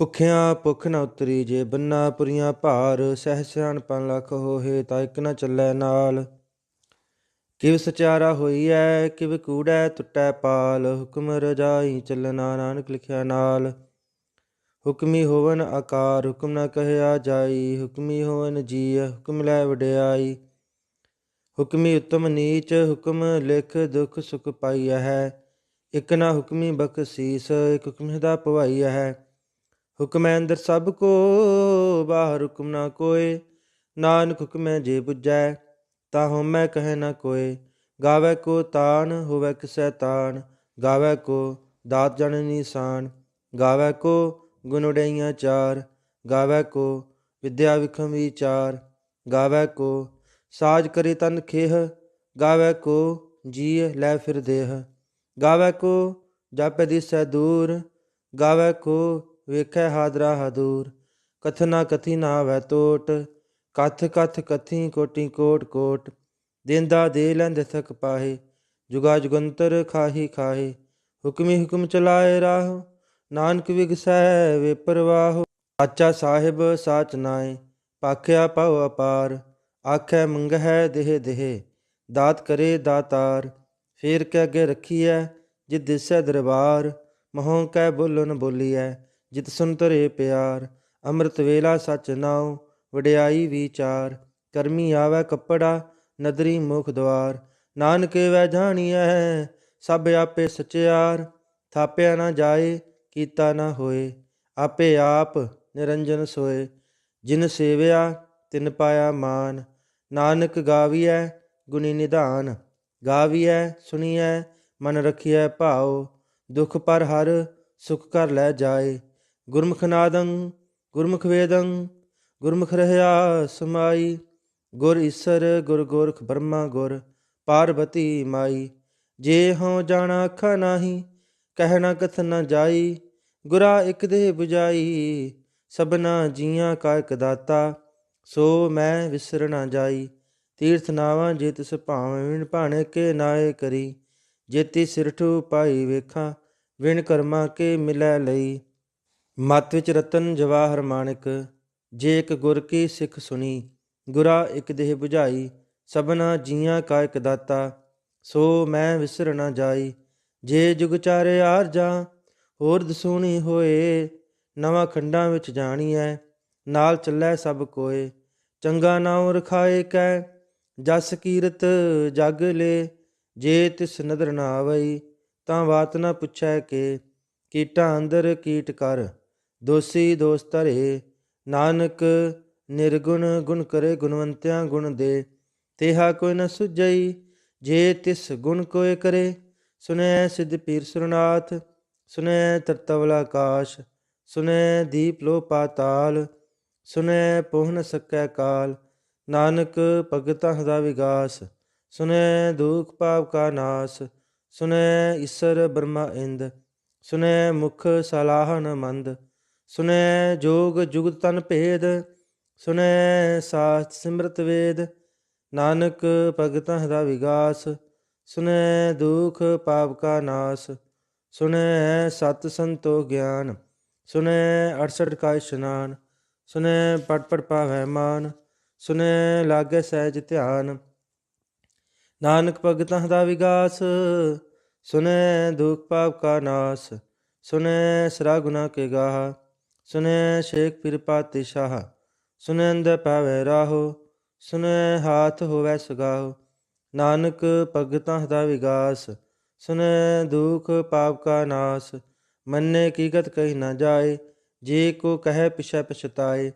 ਭੁਖਿਆਂ ਭੁਖ ਨਾ ਉਤਰੀ ਜੇ ਬੰਨਾ ਪੁਰੀਆਂ ਭਾਰ, ਸਹਿ ਸਿਆਣਪਨ ਲਖ ਹੋਏ ਤਾਂ ਇੱਕ ਨਾ ਚੱਲੈ ਨਾਲ। ਕਿਵ ਸਚਾਰਾ ਹੋਈ ਹੋਈਐ, ਕਿਵ ਕੂੜੈ ਟੁੱਟੈ ਪਾਲ, ਹੁਕਮ ਰਜਾਈ ਚੱਲਣਾ ਨਾਨਕ ਲਿਖਿਆ ਨਾਲ। ਹੁਕਮੀ ਹੋਵਨ ਆਕਾਰ, ਹੁਕਮ ਨਾ ਕਹਿਆ ਜਾਈ, ਹੁਕਮੀ ਹੋਵਨ ਜੀ ਹੁਕਮ ਲੈ ਵਡਿਆਈ। ਹੁਕਮੀ ਉਤਮ ਨੀਚ, ਹੁਕਮ ਲਿਖ ਦੁਖ ਸੁਖ ਪਾਈਐ ਹੈ। ਇਕ ਨਾ ਹੁਕਮੀ ਬਖਸ਼ੀਸ, ਇਕ ਹੁਕਮ ਦਾ ਭਵਾਈਐ ਹੈ। ਹੁਕਮੈ ਅੰਦਰ ਸਭ ਕੋ, ਬਾਹਰ ਹੁਕਮ ਨਾ ਕੋਏ। ਨਾਨਕ ਹੁਕਮੈ ਜੇ 부ਜੈ ਤਾ ਹਉਮੈ ਕਹੈ ਨਾ ਕੋਏ। ਗਾਵੇ ਕੋ ਤਾਨ, ਹੋਵੇ ਕਿਸੈ ਤਾਨ। ਗਾਵੇ ਕੋ ਦਾਤ ਜਨ ਨਿਸ਼ਾਨ। ਗਾਵੇ ਕੋ ਗੁਣ ਉਡਈਆਂ ਚਾਰ। ਗਾਵੇ ਕੋ ਵਿਦਿਆ ਵਿਖਮ ਵਿਚਾਰ। ਗਾਵੇ ਕੋ ਸਾਜ ਕਰੇ ਤਨ ਖੇਹ। ਗਾਵੇ ਕੋ ਜੀ ਲੈ ਫਿਰ ਦੇਹ। ਗਾਵੇ ਕੋ ਜਪ ਦਿਸੈ ਦੂਰ। ਗਾਵੇ ਕੋ ਵੇਖੈ ਹਾਦਰਾ ਹਦੂਰ ਕਥਨਾ ਕਥੀ ਨਾ ਆਵੈ ਟੋਟ ਕਥ ਕਥ ਕਥੀ ਕੋਟੀ ਕੋਟ ਕੋਟ, ਦੇਂਦਾ ਦੇ ਲੈਂਦੇ ਥਕ ਪਾਹੇ, ਜੁਗਾ ਜੁਗੰਤਰ ਖਾਹੀ ਖਾਹੇ, ਹੁਕਮੀ ਹੁਕਮ ਚਲਾਏ ਰਾਹ, ਨਾਨਕ ਵਿਗਸੈ ਵੇ ਪਰਵਾਹ। ਆਚਾ ਸਾਹਿਬ ਸਾਚ ਨਾਏ ਪਾਖਿਆ ਪਉ ਅਪਾਰ, ਆਖੈ ਮੰਗਹਿ ਦੇਹ ਦੇਹ, ਦਾਤ ਕਰੇ ਦਾਤਾਰ, ਫੇਰ ਕੇ ਅੱਗੇ ਰੱਖੀਐ ਜਿ ਦਿਸੈ ਦਰਬਾਰ, ਮਹੋਂ ਕੈ ਬੋਲਨ ਬੋਲੀਐ ਜਿਤ ਸੁਨ ਤਰੇ ਪਿਆਰ, ਅੰਮ੍ਰਿਤ ਵੇਲਾ ਸਚ ਨਾਉ, ਵਡਿਆਈ ਵਿਚਾਰ, ਕਰਮੀ ਆਵੈ ਕੱਪੜਾ, ਨਦਰੀ ਮੁਖ ਦਵਾਰ, ਨਾਨਕ ਵੈ ਜਾਣੀਐ, ਸਭ ਆਪੇ ਸਚਿਆਰ, ਥਾਪਿਆ ਨਾ ਜਾਏ, ਕੀਤਾ ਨਾ ਹੋਏ, ਆਪੇ ਆਪ ਨਿਰੰਜਨ ਸੋਏ, ਜਿਨ ਸੇਵਿਆ, ਤਿਨ ਪਾਇਆ ਮਾਨ, ਨਾਨਕ ਗਾਵੀਐ ਗੁਣੀ ਨਿਧਾਨ, ਗਾਵੀਐ ਸੁਣੀਐ, ਮਨ ਰਖੀਐ ਭਾਉ, ਦੁਖ ਪਰ ਹਰ ਸੁਖ ਕਰ ਲੈ ਜਾਏ ਗੁਰਮੁਖ ਨਾਦੰ, ਗੁਰਮੁਖ ਵੇਦੰ, ਗੁਰਮੁਖ ਰਹਿਆ ਸਮਾਈ, ਗੁਰ ਈਸਰ, ਗੁਰ ਗੋਰਖ ਬ੍ਰਹਮਾ ਗੁਰ ਪਾਰਵਤੀ ਮਾਈ। ਜੇ ਹਉ ਜਾਣਾ ਅੱਖਾਂ ਨਾਹੀ ਕਹਿਣਾ ਕਥ ਨਾ ਜਾਈ, ਗੁਰਾ ਇਕ ਦੇਹ 부ਜਾਈ ਸਭਨਾ ਜੀਆਂ ਕਾ ਇਕ ਦਾਤਾ, ਸੋ ਮੈਂ ਵਿਸਰ ਨਾ ਜਾਈ। ਤੀਰਥ ਨਾਵਾਂ ਜੇ ਤਿਸ ਭਾਵੇਂ ਵਿਣ ਭਾਣੇ ਕੇ ਨਾਏ ਕਰੀ, ਜੇਤੀ ਸਿਰਠੂ ਪਾਈ ਵੇਖਾਂ, ਵਿਣ ਕਰਮਾ ਕੇ ਮਿਲੈ ਲਈ। ਮਤ ਵਿੱਚ ਰਤਨ ਜਵਾਹਰ ਮਾਣਿਕ, ਜੇ ਇੱਕ ਗੁਰ ਕੀ ਸਿੱਖ ਸੁਣੀ, ਗੁਰਾ ਇੱਕ ਦੇਹ 부ਝਾਈ ਸਭਨਾ ਜੀਆਂ ਕਾ ਇਕ ਦਾਤਾ, ਸੋ ਮੈਂ ਵਿਸਰ ਨਾ ਜਾਈ, ਜੇ ਜੁਗ ਚਾਰੇ ਆਰ ਜਾ, ਹੋਰ ਦਸੂਣੀ ਹੋਏ, ਨਵਾਂ ਖੰਡਾਂ ਵਿੱਚ ਜਾਣੀ ਐ ਨਾਲ ਚੱਲੈ ਸਭ ਕੋਏ, ਚੰਗਾ ਨਾਉ ਰਖਾਏ ਕੈ, ਜਸ ਕੀਰਤ ਜਗ ਲੇ, ਜੇ ਤਿਸ ਨਦਰ ਨਾ ਆਵਈ, ਤਾਂ ਬਾਤ ਨਾ ਪੁੱਛੈ ਕੇ, ਕੀਟਾਂ ਅੰਦਰ ਕੀਟ ਕਰ। ਦੋਸੀ ਦੋਸ ਧਰੇ, ਨਾਨਕ ਨਿਰਗੁਣ ਗੁਣ ਕਰੇ ਗੁਣਵੰਤਿਆਂ ਗੁਣ ਦੇ, ਤੇਹਾ ਕੋਈ ਨ ਸੁਝਈ, ਜੇ ਤਿਸ ਗੁਣ ਕੋਏ ਕਰੇ, ਸੁਨੈ ਸਿਧ ਪੀਰ ਸੁਰਨਾਥ, ਸੁਨੈ ਤਰਤਵਲ ਆਕਾਸ਼ ਸੁਨੈ ਦੀਪ ਲੋ ਪਾਤਾਲ ਸੁਨੈ ਪੋਹ ਨ ਸਕੈ ਕਾਲ, ਨਾਨਕ ਭਗਤਾਂ ਦਾ ਵਿਗਾਸ, ਸੁਨੈ ਦੁਖ ਪਾਪ ਕਾ ਨਾਸ, ਸੁਨੈ ਈਸਰ ਬ੍ਰਹਮਾ ਇੰਦ, ਸੁਨੈ ਮੁਖ ਸਲਾਹਨ ਮੰਦ ਸੁਨੈ ਜੋਗ ਜੁਗਤ ਤਨ ਭੇਦ, ਸੁਨੈ ਸਾਸਤ ਸਿਮਰਤ ਵੇਦ, ਨਾਨਕ ਭਗਤਾਂ ਦਾ ਵਿਗਾਸ, ਸੁਨੈ ਦੁਖ ਪਾਪ ਕਾ ਨਾਸ, ਸੁਨੈ ਸਤ ਸੰਤੋ ਗਿਆਨ, ਸੁਨੈ 68 ਕਾ ਇਸ਼ਨਾਨ, ਸੁਨੈ ਪਟ ਪਟ ਪਾਵੈ ਮਾਨ, ਸੁਨੈ ਲਾਗੇ ਸਹਿਜ ਧਿਆਨ, ਨਾਨਕ ਭਗਤਾਂ ਦਾ ਵਿਗਾਸ, ਸੁਨੈ ਦੁਖ ਪਾਪ ਕਾ ਨਾਸ, ਸੁਨੈ ਸਰਾ ਗੁਨਾ ਕੇ ਗਾਹ ਸੁਨੈ ਸ਼ੇਖ ਪਿਰ ਪਾਤੀ ਸ਼ਾਹ ਸੁਨੈ ਅੰਦ ਪਾਵੈ ਰਾਹੋ ਸੁਨੈ ਹਾਥ ਹੋਵੈ ਸੁਗਾਹੋ, ਨਾਨਕ ਭਗਤਾਂ ਦਾ ਵਿਗਾਸ ਸੁਨੈ ਦੁਖ ਪਾਪ ਕਾ ਨਾਸ, ਮੰਨੇ ਕੀਗਤ ਕਹੀ ਨਾ ਜਾਏ, ਜੇ ਕੋ ਕਹੈ ਪਿਛੈ ਪਛਤਾਏ,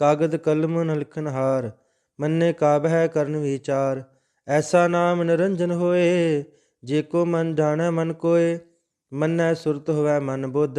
ਕਾਗਦ ਕਲਮ ਨ ਲਿਖਨ ਹਾਰ, ਮੰਨੇ ਕਾਬਹਿ ਕਰਨ ਵਿਚਾਰ, ਐਸਾ ਨਾਮ ਨਿਰੰਜਨ ਹੋਏ, ਜੇ ਕੋ ਮਨ ਜਾਣੈ ਮਨ ਕੋਏ, ਮੰਨੈ ਸੁਰਤ ਹੋਵੈ ਮਨ ਬੁੱਧ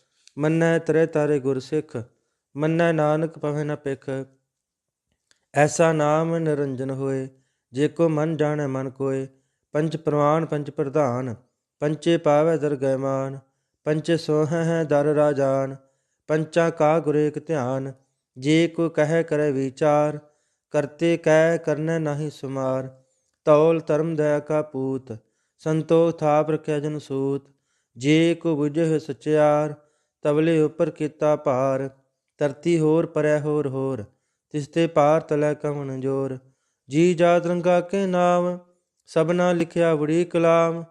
ਮੰਨੈ ਤਰੇ ਤਾਰੇ ਗੁਰ ਸਿੱਖ ਮੰਨੈ ਨਾਨਕ ਪਵੈ ਨ ਪਿਖ। ਐਸਾ ਨਾਮ ਨਿਰੰਜਨ ਹੋਏ, ਜੇ ਕੋ ਮਨ ਜਾਣੈ ਮਨ ਕੋਏ। ਪੰਚ ਪ੍ਰਵਾਨ ਪੰਚ ਪ੍ਰਧਾਨ, ਪੰਚੇ ਪਾਵੈ ਦਰ ਮਾਨ। ਪੰਚੇ ਸੋਹੈ ਹੈ ਦਰ ਰਾਜਾਨ ਪੰਚਾ ਕਾ ਗੁਰੇਕ ਧਿਆਨ। ਜੇ ਕੋ ਕਹਿ ਕਰੈ ਵਿਚਾਰ, ਕਰਤੇ ਕਹਿ ਕਰਨੈ ਨਾਹੀ ਸੁਮਾਰ। ਤੌਲ ਧਰਮ ਦਇਆ ਕਾ ਪੂਤ, ਸੰਤੋਖ ਥਾਪ ਰਖਿਆ ਜਨ ਸੂਤ। ਜੇ ਕੋ ਬੁਝੇ ਹੋਏ ਸਚਿਆਰ ਤਬਲੇ ਉਪਰ ਕੀਤਾ ਭਾਰ, ਧਰਤੀ ਹੋਰ ਪਰੈ ਹੋਰ ਹੋਰ, ਤਿਸ ਤੇ ਪਾਰ ਤਲੈ ਕਵਣ ਜੋਰ। ਜੀ ਜਾਤ ਰੰਗਾ ਕੇ ਨਾਮ, ਸਭਨਾ ਲਿਖਿਆ ਬੜੀ ਕਲਾਮ।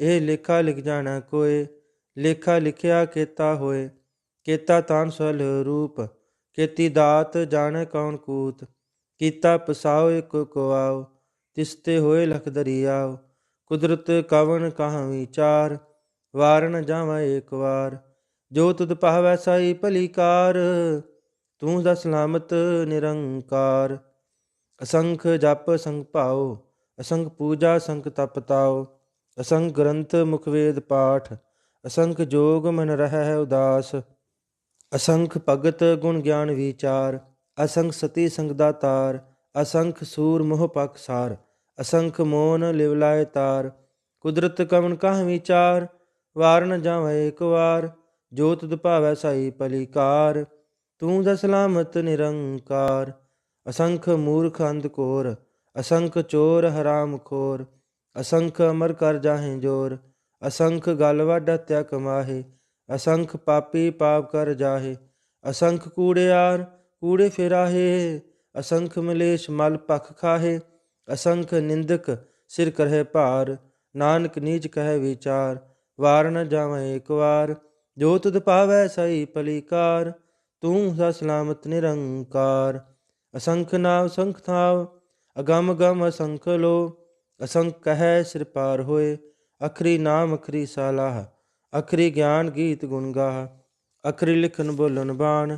ਇਹ ਲੇਖਾ ਲਿਖ ਜਾਣਾ ਕੋਏ, ਲੇਖਾ ਲਿਖਿਆ ਕੀਤਾ ਹੋਏ। ਕੀਤਾ ਤਾਨ ਸਲ ਰੂਪ, ਕੀਤੀ ਦਾਤ ਜਾਣ ਕੌਣ ਕੂਤ। ਕੀਤਾ ਪਸਾਓ ਇਕ ਕੋ ਆਓ, ਤਿਸ ਤੇ ਹੋਏ ਲਖ ਦਰਿਆਓ। ਕੁਦਰਤ ਕਵਨ ਕਹਾਂ ਵਿਚਾਰ ਵਾਰਨ ਜਾਵਾਂ ਏਕ ਵਾਰ। ਜੋ ਤੁਧ ਪਾਵੈ ਸਾਈ ਭਲੀ ਕਾਰ, ਤੂੰ ਦਾ ਸਲਾਮਤ ਨਿਰੰਕਾਰ। ਅਸੰਖ ਜਪ ਸੰਗ ਭਾਉ, ਅਸੰਖ ਪੂਜਾ ਸੰਖ ਤਪ ਤਾਉ, ਅਸੰਖ ਗ੍ਰੰਥ ਮੁਖ ਵੇਦ ਪਾਠ, ਅਸੰਖ ਜੋਗ ਮਨ ਰਹਿ ਉਦਾਸ। ਅਸੰਖ ਭਗਤ ਗੁਣ ਗਿਆਨ ਵਿਚਾਰ, ਅਸੰਖ ਸਤੀ ਸੰਗ ਦਾ ਤਾਰ, ਅਸੰਖ ਸੂਰ ਮੋਹ ਪਖਸਾਰ ਅਸੰਖ ਮੋਨ ਲਿਵਲਾਏ ਤਾਰ। ਕੁਦਰਤ ਕਵਨ ਕਾਹ ਵਿਚਾਰ ਵਾਰਨ ਜਾਵੇ ਇੱਕ ਵਾਰ। ਜੋ ਤੁਧ ਭਾਵੈ ਸਾਈ ਪਲੀਕਾਰ, ਤੂੰ ਦਾ ਸਲਾਮਤ ਨਿਰੰਕਾਰ। ਅਸੰਖ ਮੂਰਖ ਅੰਧ ਕੋਰ, ਅਸੰਖ ਚੋਰ ਹਰਾਮ ਖੋਰ। ਅਸੰਖ ਅਮਰ ਕਰ ਜਾਹੇ ਜੋਰ, ਅਸੰਖ ਗਲ ਵਾਡਾ ਤਿਆ ਕਮਾਹੇ। ਅਸੰਖ ਪਾਪੀ ਪਾਪ ਕਰ ਜਾਹੇ, ਅਸੰਖ ਕੂੜਿਆਰ ਕੂੜੇ ਫੇਰਾਹੇ। ਅਸੰਖ ਮਲੇਸ਼ ਮਲ ਪਖ ਖਾਹੇ, ਅਸੰਖ ਨਿੰਦਕ ਸਿਰ ਕਰਹਿ ਭਾਰ। ਨਾਨਕ ਨੀਚ ਕਹਿ ਵਿਚਾਰ ਵਾਰਨ ਨ ਜਾਵੇਂ ਇੱਕ ਵਾਰ। ਜੋ ਤੁਧ ਪਾਵੈ ਸਈ ਪਲੀਕਾਰ, ਤੂੰ ਸਾ ਸਲਾਮਤ ਨਿਰੰਕਾਰ। ਅਸੰਖ ਨਾਮ ਸੰਖ ਥਾਵ, ਅਗੰਮ ਗਮ ਅਸੰਖ ਲੋ। ਅਸੰਖ ਕਹੈ ਸਿਰ ਪਾਰ ਹੋਏ, ਅਖਰੀ ਨਾਮ ਅਖਰੀ ਸਾਲਾਹ। ਅਖਰੀ ਗਿਆਨ ਗੀਤ ਗੁਣ ਗਾਹ, ਅਖਰੀ ਲਿਖਨ ਬੋਲਨ ਬਾਣ।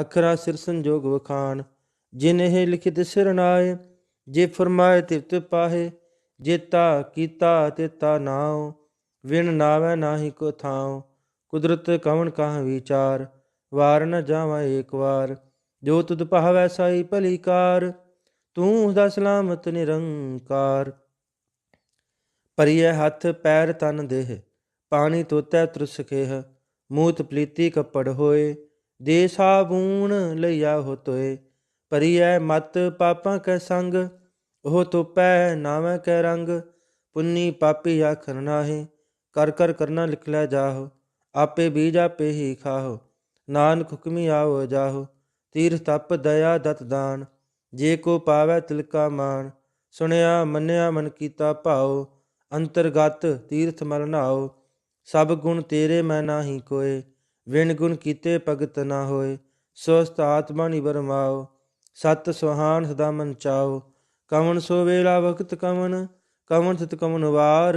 ਅਖਰਾ ਸਿਰ ਸੰਜੋਗ ਵਖਾਨ ਜਿਨ ਲਿਖਿਤ ਸਿਰ ਨਾਏ, ਜੇ ਫਰਮਾਏ ਤਿਵਤ ਪਾਹੇ ਜੇਤਾ ਕੀਤਾ ਤੇਤਾ ਨਾਉ। ਵਿਣ ਨਾਵੈ ਨਾਹੀ ਕੋ ਥਾਉ। ਕੁਦਰਤ ਕਵਣ ਕਾਹ ਵਿਚਾਰ? ਵਾਰ ਨ ਜਾਵਾ ਏਕ ਵਾਰ, ਜੋ ਤੁਧ ਭਾਵੈ ਸਾਈ ਭਲੀ ਕਾਰ, ਤੂੰ ਦਾ ਸਲਾਮਤ ਨਿਰੰਕਾਰ। ਪਰਿਐ ਹੱਥ ਪੈਰ ਤਨ ਦੇਹ, ਪਾਣੀ ਤੋਤੈ ਤ੍ਰਿਸ ਖੇਹ, ਮੂਤ ਪਲੀਤੀ ਕੱਪੜ ਹੋਏ, ਦੇ ਸਾਬੂਨ ਲਈਆ ਹੋ ਤੋਏ ਪਰਿਐ ਮਤ ਪਾਪਾਂ ਕੈ ਸੰਗ, ਉਹ ਤੋਪੈ ਨਾਵੇਂ ਕੈ ਰੰਗ, ਪੁੰਨੀ ਪਾਪੀ ਆਖਰ ਨਾਹੀ, ਕਰ ਕਰ ਕਰਨਾ ਲਿਖ ਲੈ ਜਾਹੋ। ਆਪੇ ਬੀਜ ਆਪੇ ਹੀ ਖਾਹੋ, ਨਾਨਕ ਹੁਕਮੀ ਆਵੋ ਜਾਹੋ, ਤੀਰਥ ਤਪ ਦਇਆ ਦਤ ਦਾਨ, ਜੇ ਕੋ ਪਾਵੈ ਤਿਲਕਾ ਮਾਨ ਸੁਣਿਆ ਮੰਨਿਆ ਮਨ ਕੀਤਾ ਭਾਉ, ਅੰਤਰਗਤ ਤੀਰਥ ਮਲ ਨਾਓ ਸਭ ਗੁਣ ਤੇਰੇ ਮੈਂ ਨਾਹੀ ਕੋਏ, ਵਿਣ ਗੁਣ ਕੀਤੇ ਭਗਤ ਨਾ ਹੋਏ ਸਵਸਤ ਆਤਮਾ ਨਿ ਬਰਮਾਓ ਸਤ ਸੁਹਾਨ ਸਦਾ ਮਨ ਚਾਓ ਕਵਨ ਸੋ ਵੇਲਾ ਵਕਤ ਕਵਨ ਕਵਨ ਤਿਤ ਕਵਨ ਵਾਰ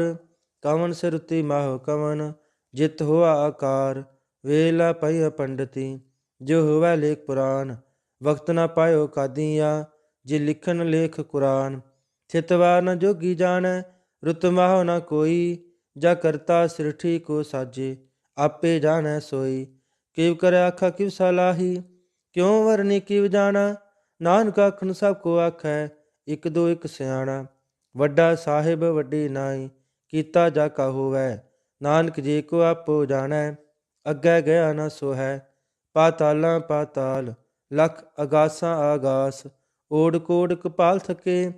ਕਵਨ ਸਿਰ ਉਤੀ ਮਾਹ ਕਵਨ ਜਿਤ ਹੋਆ ਆਕਾਰ, ਵੇਲਾ ਪਈ ਪੰਡਤੀ, ਜੋ ਹੋਵੇ ਲੇਖ ਪੁਰਾਨ ਵਕਤ ਨਾ ਪਾਇਓ ਕਾਦੀਆਂ, ਜੇ ਲਿਖਨ ਲੇਖ ਕੁਰਾਨ। ਥਿਤਵਾਰ ਨ ਜੋਗੀ ਜਾਣੈ, ਰੁਤ ਮਾਹ ਨ ਕੋਈ, ਜਾ ਕਰਤਾ ਸਿਰਠੀ ਕੋ ਸਾਜੇ, ਆਪੇ ਜਾਣੈ ਸੋਈ। ਕਿਵ ਕਰੇ ਆਖਾ ਕਿਵ ਕਿਉ ਵਰਨੀ ਕਿਵ ਜਾਣਾ? ਨਾਨਕ ਆਖਣ ਸਭ ਕੋ ਆਖੈ, ਇਕ ਦੋ ਇਕ ਸਿਆਣਾ। ਵੱਡਾ ਸਾਹਿਬ ਵੱਡੀ ਨਾਈ, ਕੀਤਾ ਜਾ ਕਾ ਹੋਵੈ। ਨਾਨਕ ਜੇ ਕੋ ਆਪੋ ਜਾਣੈ, ਅੱਗੇ ਗਿਆ ਨਾ ਸੋ ਹੈ ਪਾਤਾਲਾਂ ਪਾਤਾਲ, ਲਖ ਅਗਾਸਾਂ ਆਗਾਸ ਓੜ ਕੋੜ ਕਪਾਲ ਥਕੇ,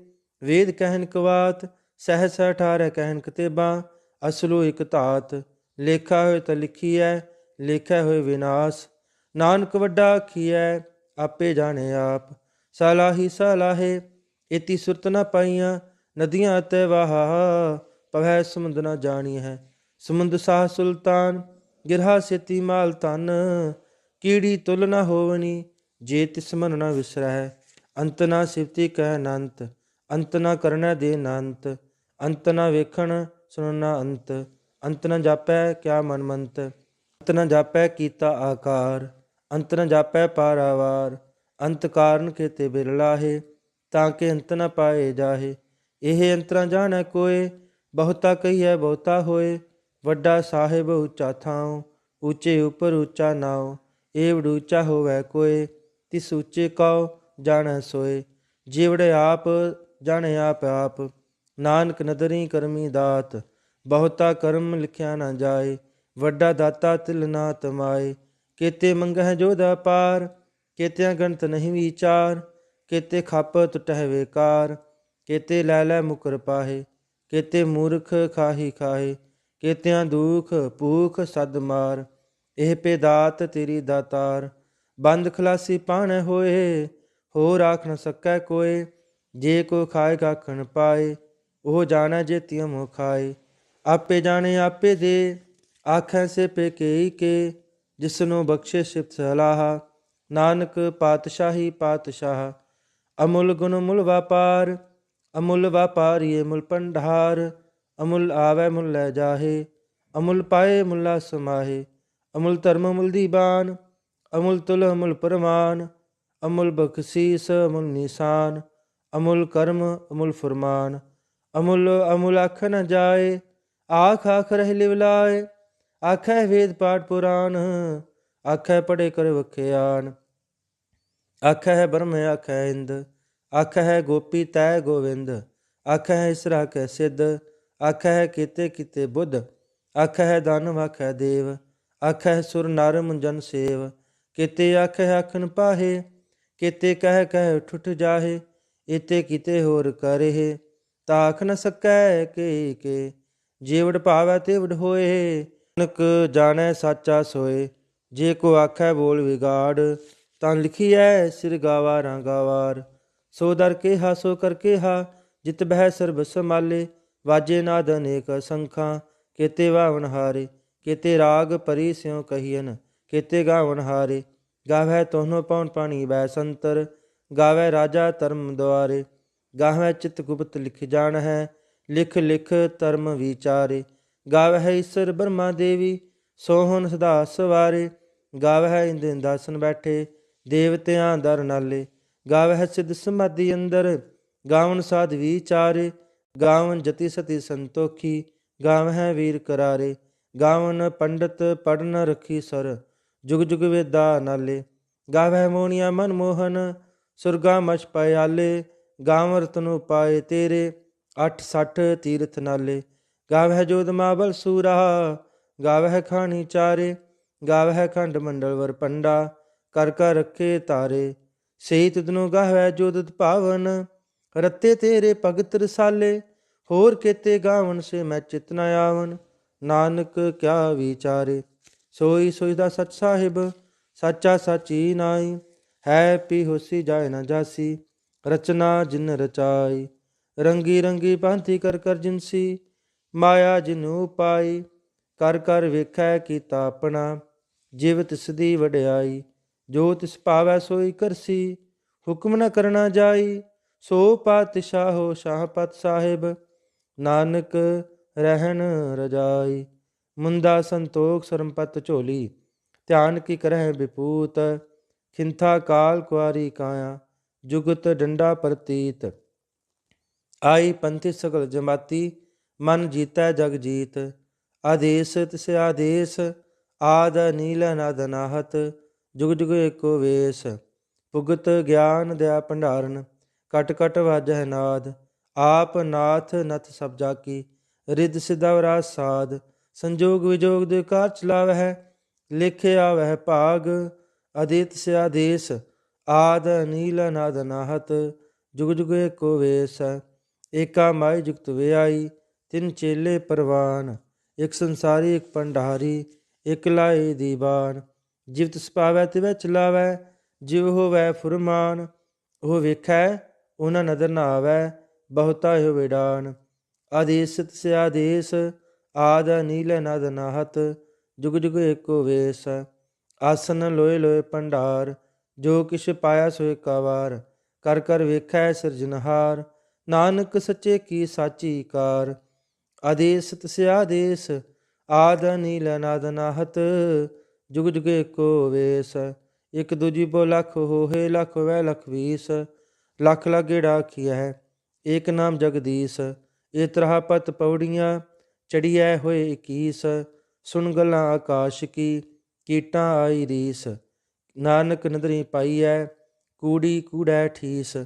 ਵੇਦ ਕਹਿਨ ਕਵਾਤ, ਸਹਸ 18 ਕਹਿਨ ਕਤੇਬਾ। ਅਸਲੋ ਇਕ ਧਾਤ, ਲੇਖਾ ਹੋਏ ਤਾਂ ਲਿਖੀਐ, ਲੇਖਾ ਹੋਏ ਵਿਨਾਸ਼। ਨਾਨਕ ਵੱਡਾ ਆਖੀਐ, ਆਪੇ ਜਾਣੇ ਆਪ। ਸਲਾਹੀ ਸਲਾਹੇ, ਇਤੀ ਸੁਰਤ ਨ ਪਾਈਆਂ, ਨਦੀਆਂ ਤੇ ਵਾਹਾ ਪਵੈ ਸਮੁੰਦ ਨ ਜਾਣੀ ਹੈ ਸਮੁੰਦ ਸਾਹ ਸੁਲਤਾਨ, ਗਿਰਹਾ ਸੇਤੀ ਮਾਲ ਤਨ ਕੀੜੀ ਤੁਲ ਨਾ ਹੋਵਣੀ, ਜੇ ਤਿਸ ਮਨ ਨ ਵਿਸਰੈ ਅੰਤ ਨਾ ਸਿਵਤੀ ਕਹਿ ਅਨੰਤ, ਅੰਤ ਨਾ ਕਰਨਾ ਦੇ ਅੰਤ ਅੰਤ ਨਾ ਵੇਖਣ ਸੁਣਨਾ ਅੰਤ ਅੰਤ ਨਾ ਜਾਪੈ ਕਿਆ ਮਨ ਮੰਤ। ਅੰਤ ਨਾ ਜਾਪੈ ਕੀਤਾ ਆਕਾਰ, ਅੰਤ ਨਾ ਜਾਪੈ ਪਾਰਾਵਾਰ। ਅੰਤ ਕਾਰਨ ਕੀਤੇ ਬਿਰਲਾ ਹੈ ਤਾਂ ਕਿ ਅੰਤ ਨਾ ਪਾਏ ਜਾਹੇ। ਇਹ ਅੰਤਰਾਂ ਜਾਣੈ ਕੋਏ, ਬਹੁਤਾ ਕਹੀਐ ਬਹੁਤਾ ਹੋਏ। ਵੱਡਾ ਸਾਹਿਬ ਉੱਚਾ ਥਾਉ, ਉੱਚੇ ਉਪਰ ਉੱਚਾ ਨਾਉ ਏਵ ਉੱਚਾ ਹੋਵੈ ਕੋਏ, ਤਿਸ ਉੱਚੇ ਕਉ ਜਾਣੈ ਸੋਏ। ਜਿਵੜੇ ਆਪ, ਜਾਣੇ ਆਪ ਆਪ। ਨਾਨਕ ਨਦਰੀ ਕਰਮੀ ਦਾਤ, ਬਹੁਤਾ ਕਰਮ ਲਿਖਿਆ ਨਾ ਜਾਏ। ਵੱਡਾ ਦਾਤਾ ਤਿਲ ਨਾ ਤਮਾਏ। ਕੀਤੇ ਮੰਗਹਿ ਜੋਦਾ ਪਾਰ, ਕੀਤਿਆਂ ਗਣਤ ਨਹੀਂ ਵਿਚਾਰ। ਕੀਤੇ ਖੱਪ ਟੁਟਹਿ ਵੇਕਾਰ, ਕੀਤੇ ਲੈ ਲੈ ਮੁਕਰ ਪਾਹੇ। ਕੀਤੇ ਮੂਰਖ ਖਾਹੀ ਖਾਹੇ। ਕੀਤਿਆਂ ਦੁਖ ਭੂਖ ਸਦ ਮਾਰ, ਇਹ ਪੇਦਾਤ ਤੇਰੀ ਦਾਤਾਰ। ਬੰਦ ਖਲਾਸੀ ਪਾਣ ਹੋਏ ਹੋ ਰਾਖ ਨ ਸਕੈ ਕੋਏ, ਜੇ ਕੋ ਖਾਏ ਕਾਖਣ ਪਾਏ, ਉਹ ਜਾਣੈ ਜੇ ਤਿਉ ਮੋ ਖਾਏ। ਆਪੇ ਜਾਣੇ ਆਪੇ ਦੇ, ਆਖੈ ਸੇ ਪੇ ਕੇਈ ਕੇ, ਜਿਸਨੂੰ ਬਖਸ਼ੇ ਸਿਫਤ ਸਲਾਹਾ। ਨਾਨਕ ਪਾਤਸ਼ਾਹੀ ਪਾਤਸ਼ਾਹ, ਅਮੁੱਲ ਗੁਣ ਮੁੱਲ ਵਪਾਰ, ਅਮੁੱਲ ਵਪਾਰੀਏ ਮੁਲ ਪੰਡਹਾਰ ਅਮੁਲ ਆਵੈ ਮੁੱਲ ਲੈ ਜਾਹੇ, ਅਮੁਲ ਪਾਏ ਮੁਲਾ ਸਮਾਹੇ, ਅਮੁਲ ਧਰਮ ਮੁੱਲ ਦੀਬਾਨ ਅਮੁਲ ਤੁਲ ਅਮੁਲ ਪਰਮਾਨ ਅਮੁਲ ਬਖਸ਼ੀਸ ਅਮੁਲ ਨਿਸ਼ਾਨ, ਅਮੁਲ ਕਰਮ ਅਮੁਲ ਫਰਮਾਨ, ਅਮੁਲ ਅਮੁਲ ਆਖ ਨ ਜਾਏ, ਆਖ ਆਖ ਰਹਿ ਲਿਵਲਾਏ ਆਖੈ ਵੇਦ ਪਾਠ ਪੁਰਾਨ ਆਖੈ ਪੜੇ ਕਰ ਵਖਿਆਨ, ਆਖੈ ਹੈ ਬ੍ਰਹਮ, ਆਖੈ ਹੈ ਇੰਦ, ਆਖੈ ਹੈ ਗੋਪੀ ਤੈ ਗੋਵਿੰਦ, ਆਖੈ ਹੈ ਇਸਰਾ ਕੈ ਸਿੱਧ ਆਖ ਹੈ ਕੀਤੇ ਕੀਤੇ ਬੁੱਧ, ਆਖ ਹੈ ਦਾਨਵ ਆਖੈ ਹੈ ਦੇਵ, ਆਖ ਹੈ ਸੁਰ ਨਰ ਮੁੰਜਨ ਸੇਵ, ਕੀਤੇ ਆਖ ਹੈ ਆਖਣ ਪਾਹੇ, ਕੀਤੇ ਕਹਿ ਕਹਿ ਠੁੱਠ ਜਾਹੇ, ਇਤੇ ਕੀਤੇ ਹੋਰ ਕਰਹਿ, ਤਾ ਨ ਸਕੈ ਕੇ ਕੇ, ਜੀਵੜ ਭਾਵੈ ਤੇ ਵਡ ਹੋਏ ਨਕ ਜਾਣੈ ਸਾਚਾ ਸੋਏ, ਜੇ ਕੋ ਆਖੈ ਬੋਲ ਵਿਗਾੜ, ਤਾਂ ਲਿਖੀਐ ਸਿਰ ਗਾਵਾਰਾਂ ਗਾਵਾਰ ਸੋ ਦਰ ਕੇ ਹਾ ਸੋ ਕਰ ਹਾ ਜਿਤ ਬਹਿ ਸਰਬ ਸਮਾਲੇ ਵਾਜੇ ਨਾਦ ਅਨੇਕ ਸੰਖਾਂ, ਕੀਤੇ ਵਾਵਨ ਹਾਰੇ, ਕੀਤੇ ਰਾਗ ਪਰੀ ਸਿਉ ਕਹੀਨ ਕੀਤੇ ਗਾਵਨ ਹਾਰੇ। ਗਾਵੈ ਤੋਹਨੋ ਪਉਣ ਪਾਣੀ, ਬੈ ਸੰਤਰ, ਗਾਵੈ ਰਾਜਾ ਧਰਮ ਦੁਆਰੇ। ਗਾਵੈ ਚਿਤ ਗੁਪਤ ਲਿਖ ਜਾਣ ਹੈ, ਲਿਖ ਲਿਖ ਧਰਮ ਵਿਚਾਰੇ। ਗਾਵੈ ਈਸ਼ਰ ਬ੍ਰਹਮਾ ਦੇਵੀ, ਸੋਹਣ ਸਦਾ ਸਵਾਰੇ ਗਾਵੈ ਇੰਦਨ ਦਾਸਨ ਬੈਠੇ, ਦੇਵਤਿਆਂ ਦਰ ਨਾਲੇ। ਗਾਵੈ ਸਿਧ ਸਮਾਧੀ ਅੰਦਰ ਗਾਵਨ ਸਾਧ ਵਿਚਾਰੇ। ਗਾਵਨ ਜਤੀ ਸਤੀ ਸੰਤੋਖੀ, ਗਾਵਹਿ ਵੀਰ ਕਰਾਰੇ, ਗਾਵਨ ਪੰਡਤ ਪੜਨ ਰਖੀ ਸਰ, ਜੁਗ ਜੁਗ ਵੇਦਾ ਨਾਲੇ, ਗਾਵਹਿ ਮੋਣੀਆ ਮਨ ਮੋਹਨ, ਸੁਰਗਾ ਮਛ ਪਿਆਲੇ ਗਾਵ ਰਤਨੁ ਪਾਏ ਤੇਰੇ 860 ਤੀਰਥ ਨਾਲੇ, ਗਾਵਹਿ ਜੋਦ ਮਾਬਲ ਸੂਰਾ, ਗਾਵਹਿ ਖਾਣੀ ਚਾਰੇ, ਗਾਵਹਿ ਖੰਡ ਮੰਡਲ ਵਰ ਪੰਡਾ, ਕਰ ਕਰ ਰੱਖੇ ਤਾਰੇ ਸਹੀ ਤੁਧਨੁ ਗਾਵਹਿ ਜੋਦਤ ਭਾਵਨ ਰਤੇ ਤੇਰੇ ਭਗਤ ਰਸਾਲੇ, ਹੋਰ ਕੀਤੇ ਗਾਵਣ ਸੇ ਮੈਂ ਚਿਤ ਨ ਆਵਨ। ਨਾਨਕ ਕਿਆ ਵਿਚਾਰੇ, ਸੋਈ ਸੋਈ ਦਾ ਸਚ ਸਾਹਿਬ, ਸਾਚਾ ਸਾਚੀ ਨਾਈ। ਹੈ ਪੀ ਹੋਸੀ ਜਾਏ ਨਾ ਜਾਸੀ, ਰਚਨਾ ਜਿਨ ਰਚਾਈ। ਰੰਗੀ ਰੰਗੀ ਭਾਂਤੀ ਕਰ ਕਰ ਜਿਨਸੀ, ਮਾਇਆ ਜਿਨੂ ਪਾਈ। ਕਰ ਕਰ ਵੇਖੈ ਕੀਤਾ ਆਪਣਾ, ਜਿਵ ਤਿਸ ਦੀ ਵਡਿਆਈ। ਜੋ ਤਿਸ ਪਾਵੈ ਸੋਈ ਕਰਸੀ, ਹੁਕਮ ਨ ਕਰਨਾ ਜਾਈ। ਸੋ ਪਾਤਸ਼ਾਹੋ ਸ਼ਾਹਪਤ ਸਾਹਿਬ, ਨਾਨਕ ਰਹਿਣ ਰਜਾਈ। ਮੁੰਦਾ ਸੰਤੋਖ ਸਰਮਪਤ ਝੋਲੀ, ਧਿਆਨ ਕੀ ਕਰਹਿ ਵਿਪੂਤ। ਖਿੰਥਾ ਕਾਲ ਕੁਆਰੀ ਕਾਇਆ, ਜੁਗਤ ਡੰਡਾ ਪ੍ਰਤੀਤ। ਆਈ ਪੰਥੀ ਸਗਲ ਜਮਾਤੀ, ਮਨ ਜੀਤੈ ਜਗ ਜੀਤ। ਆਦੇਸ ਤਿਸ ਆਦੇਸ, ਆਦ ਨੀਲ ਨਦ ਨਾਹਤ। ਜੁਗ ਜੁਗ ਏਕੋ ਵੇਸ ਭੁਗਤ ਗਿਆਨ ਦਿਆ ਭੰਡਾਰਨ। ਕਟ ਕਟ ਵਾਜੈ ਨਾਦ, ਆਪ ਨਾਥ ਨਥ ਸਭ ਜਾਕੀ ਰਿਦ ਸਿਦਵਰਾ ਸਾਧ, ਸੰਜੋਗ ਵਿਜੋਗ ਦੇ ਕਾਰ ਚਲਾਵਹਿ ਲਿਖਿਆ ਵਹਿ ਭਾਗ, ਅਦਿਤ ਸਿਆਦੇਸ ਆਦ ਨੀਲ ਨਾਦ ਨਾਹਤ, ਜੁਗ ਜੁਗ ਏਕੋ ਵੇਸ, ਏਕਾ ਮਾਈ ਜੁਗਤ ਵਿਆਈ, ਤਿੰਨ ਚੇਲੇ ਪਰਵਾਨ, ਇੱਕ ਸੰਸਾਰੀ, ਇੱਕ ਪੰਡਾਰੀ ਇੱਕ ਲਾਏ ਦੀਵਾਨ, ਜਿਵਤ ਸਪਾਵੈ ਪਾਵੈ ਤਿਵੈ ਚਲਾਵੈ ਜਿਵ ਹੋਵੈ ਫੁਰਮਾਨ, ਉਹ ਵੇਖੈ ਉਹਨਾਂ ਨਦਰ ਨਾ ਆਵੈ, ਬਹੁਤਾ ਹੋ ਵਿਡਾਨ ਆਦੇਸ ਤਿਸ ਆਦੇਸ ਆਦ ਨੀਲ ਨਦ ਨਾਹਤ, ਜੁਗ ਜੁਗ ਏਕੋ ਵੇਸ। ਆਸਨ ਲੋਏ ਲੋਏ ਭੰਡਾਰ, ਜੋ ਕਿਛ ਪਾਇਆ ਸੋ ਏਕਾ ਕਰ ਕਰ ਵੇਖੈ ਸਿਰਜਨਹਾਰ ਨਾਨਕ ਸੱਚੇ ਕੀ ਸਾਚੀ ਕਾਰ। ਆਦੇਸ ਤਿਸ ਆਦੇਸ ਆਦ ਨੀਲ ਨਾਦ ਨਾਹਤ, ਜੁਗ ਜੁਗ ਕੋ ਵੇਸ। ਇਕ ਦੂਜੀ ਬੋ ਲਖ ਹੋਏ ਲਖ ਵੈ ਲਖ ਵੀਸ। ਲਖ ਲਾਗੇੜਾ ਆਖੀਐ, ਏਕ ਨਾਮ ਜਗਦੀਸ਼ ਇਹ ਤਰ੍ਹਾਂ ਪਤ ਪੌੜੀਆਂ ਚੜੀਐ ਹੋਏ 21 ਸੁਣ ਗਲਾਂ ਆਕਾਸ਼ ਕੀ, ਕੀਟਾਂ ਆਈ ਰੀਸ। ਨਾਨਕ ਨਦਰੀ ਪਾਈਐ, ਕੂੜੀ ਕੂੜੈ ਠੀਸ।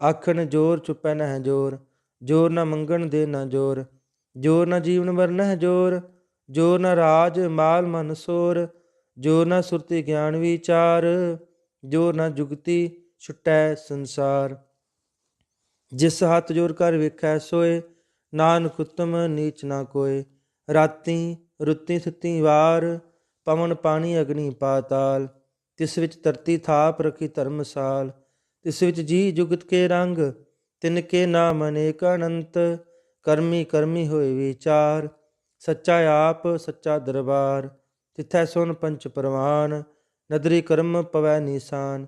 ਆਖਣ ਜੋਰ ਚੁਪੈ ਨਹਿ ਜੋਰ ਜੋਰ ਨਾ ਮੰਗਣ ਦੇ ਨਾ ਜੋਰ ਜੋਰ ਨਾ ਜੀਵਨ ਵਰ ਨਹਿ ਜੋਰ ਜੋਰ ਨਾ ਰਾਜ ਮਾਲ ਮਨ ਸੋਰ, ਜੋਰ ਨਾ ਸੁਰਤੀ ਗਿਆਨ ਵਿਚਾਰ, ਜੋਰ ਨਾ ਜੁਗਤੀ ਛੁਟੈ ਸੰਸਾਰ। ਜਿਸ ਹੱਥ ਜੋਰ ਕਰ ਵੇਖੈ, ਸੋਏ ਨਾਨਕ ਉਤਮ ਨੀਚ ਨਾ ਕੋਏ। ਰਾਤੀ ਰੁੱਤੀ ਸੁੱਤੀ ਵਾਰ, ਪਵਨ ਪਾਣੀ ਅਗਨੀ ਪਾਤਾਲ ਤਿਸ ਵਿੱਚ ਧਰਤੀ ਥਾਪ ਰਖੀ ਧਰਮਸਾਲ ਤਿਸ ਵਿੱਚ ਜੀ ਜੁਗਤ ਕੇ ਰੰਗ, ਤਿਨ ਕੇ ਨਾਮ ਅਨੇਕ ਅਨੰਤ। ਕਰਮੀ ਕਰਮੀ ਹੋਏ ਵਿਚਾਰ, ਸੱਚਾ ਆਪ ਸੱਚਾ ਦਰਬਾਰ। ਤਿਥੈ ਸੁਨ ਪੰਚ ਪ੍ਰਵਾਨ, ਨਦਰੀ ਕਰਮ ਪਵੈ ਨਿਸ਼ਾਨ।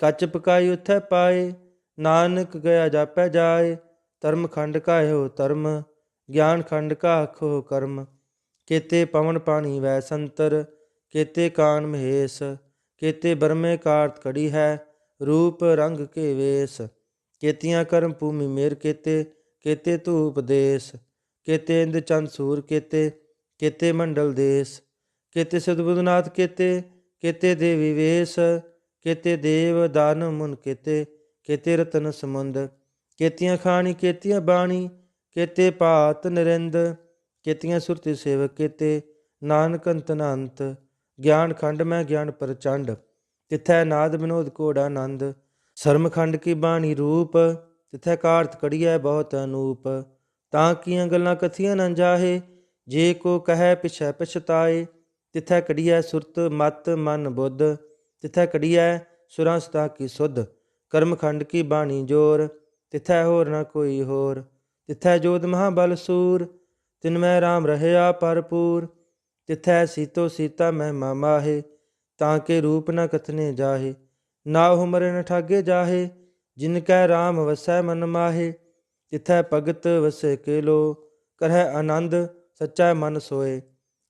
ਕੱਚ ਪਕਾਈ ਉਥੈ ਪਾਏ, ਨਾਨਕ ਗਿਆ ਜਾਪੈ ਜਾਏ, ਧਰਮ ਖੰਡ ਕਾਇਓ ਧਰਮ, ਗਿਆਨ ਖੰਡ ਕਾ ਅਖੋ ਕਰਮ, ਕੇਤੇ ਪਵਨ ਪਾਣੀ ਵੈ ਸੰਤਰ, ਕੇਤੇ ਕਾਨ ਮਹੇਸ਼, ਕੇਤੇ ਬਰਮੇ ਕਾਰਤ ਕੜੀ ਹੈ, ਰੂਪ ਰੰਗ ਕੇ ਵੇਸ, ਕੇਤੀਆਂ ਕਰਮ ਭੂਮੀ ਮੇਰ ਕੇਤੇ ਕੇਤੇ ਧੂਪ ਦੇਸ, ਕੇਤੇ ਇੰਦ ਚੰਦ ਸੂਰ ਕੇਤੇ ਕੇਤੇ ਮੰਡਲ ਦੇਸ, ਕੇਤੇ ਸਤਬੁਦਨਾਥ ਕੇਤੇ ਕੇਤੇ ਦੇਵੀ ਵੇਸ ਕੇਤੇ ਦੇਵ ਦਾਨ ਮੁਨ ਕੇਤੇ ਕੇਤੇ ਰਤਨ ਸਮੁੰਦ ਕੇਤੀਆਂ ਖਾਣੀ, ਕੇਤੀਆਂ ਬਾਣੀ, ਕੇਤੇ ਭਾਤ ਨਰਿੰਦ, ਕੇਤੀਆਂ ਸੁਰਤੀ ਸੇਵਕ ਕੇਤੇ, ਨਾਨਕ ਅੰਤ ਗਿਆਨ ਖੰਡ ਮੈਂ ਗਿਆਨ ਪ੍ਰਚੰਡ, ਤਿਥੈ ਨਾਦ ਬਿਨੋਦ ਕੋੜਾ ਆਨੰਦ, ਸ਼ਰਮ ਖੰਡ ਕੀ ਬਾਣੀ ਰੂਪ, ਤਿਥੈ ਕਾਰਤ ਕੜੀਐ ਬਹੁਤ ਅਨੂਪ, ਤਾਂ ਕੀਆਂ ਗੱਲਾਂ ਕਥੀਆਂ ਨਾ ਜਾਹੇ, ਜੇ ਕੋ ਕਹੈ ਪਿਛੈ ਪਛਤਾਏ, ਤਿਥੈ ਕੜੀਐ ਸੁਰਤ ਮਤ ਮਨ ਬੁੱਧ ਤਿਥੈ ਕੜੀਐ ਸੁਰਾਂ ਸਤਾ ਕੀ ਸੁਧ ਕਰਮਖੰਡ ਕੀ ਬਾਣੀ ਜੋਰ, ਤਿਥੈ ਹੋਰ ਨਾ ਕੋਈ ਹੋਰ। ਤਿਥੈ ਜੋਤ ਮਹਾਬਲ ਸੂਰ, ਤਿਨ ਮੈਂ RAM ਰਹਿਆ ਭਰਪੂਰ। ਤਿਥੈ ਸੀਤੋ ਸੀਤਾ ਮਹਿਮਾ ਮਾਹੇ, ਤਾਂ ਕੇ ਰੂਪ ਨ ਕਥਨੇ ਜਾਹੇ। ਨਾ ਹੁਮਰ ਨ ਠਾਗੇ ਜਾਹੇ, ਜਿਨ ਕੈ RAM ਵਸੈ ਮਨ ਮਾਹੇ। ਤਿਥੈ ਭਗਤ ਵਸੈ ਕੇ ਲੋ ਕਰਹਿ ਆਨੰਦ ਸੱਚਾ ਮਨ ਸੋਏ।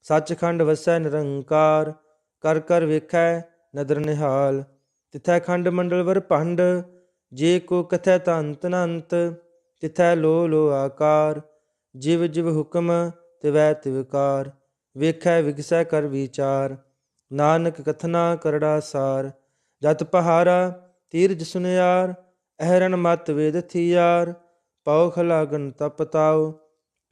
ਸੱਚਖੰਡ ਵਸੈ ਨਿਰੰਕਾਰ, ਕਰ ਕਰ ਵੇਖੈ ਨਦਰ ਨਿਹਾਲ, ਤਿਥੈ ਖੰਡ ਮੰਡਲ ਵਰ ਭੰਡ, ਜੇ ਕੋ ਕਥੈ ਤਾਂ ਅੰਤ ਤਿਥੈ ਲੋ ਲੋ ਆਕਾਰ, ਜਿਵ ਜਿਵ ਹੁਕਮ ਤਿਵੈ ਤਿਵਕਾਰ ਵੇਖੈ ਵਿਗਸੈ ਕਰ ਵਿਚਾਰ, ਨਾਨਕ ਕਥਨਾ ਕਰੜਾ ਸਾਰ, ਜਤ ਪਹਾਰਾ ਤੀਰਜ ਸੁਨਿਆਰ ਅਹਰਨ ਮਤ ਵੇਦ ਥੀਆਰ, ਪਉ ਖਲਾਗਨ ਤਪਤਾਉ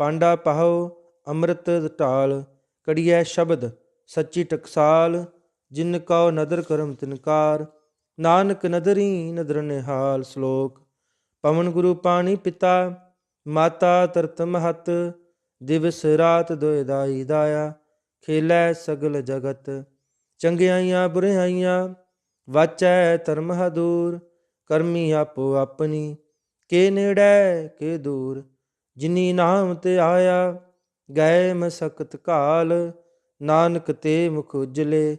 ਪਾਂਡਾ ਪਹਉ ਅੰਮ੍ਰਿਤ ਢਾਲ, ਕੜੀਐ ਸ਼ਬਦ ਸੱਚੀ ਟਕਸਾਲ ਜਿਨ ਕਉ ਨਦਰ ਕਰਮ ਤਿਨਕਾਰ, ਨਾਨਕ ਨਦਰੀ ਨਦਰ ਨਿਹਾਲ ਸ਼ਲੋਕ। ਪਵਨ ਗੁਰੂ ਪਾਣੀ ਪਿਤਾ, ਮਾਤਾ ਤਰਤ ਮਹਤ, ਦਿਵਸ ਰਾਤ ਦੋਇ ਦਾਈ ਦਾਇਆ, ਖੇਲੇ ਸਗਲ ਜਗਤ। ਚੰਗਿਆਈਆਂ ਬੁਰਿਆਈਆਂ, ਵਾਚੈ ਧਰਮ ਹਦੂਰ ਕਰਮੀ ਆਪੋ ਆਪਣੀ, ਕੇ ਨੇੜੈ ਕੇ ਦੂਰ। ਜਿਨੀ ਨਾਮ ਤੇ ਆਇਆ ਗਏ ਮਸਕਤ ਕਾਲ, ਨਾਨਕ ਤੇ ਮੁਖ ਉਜਲੇ।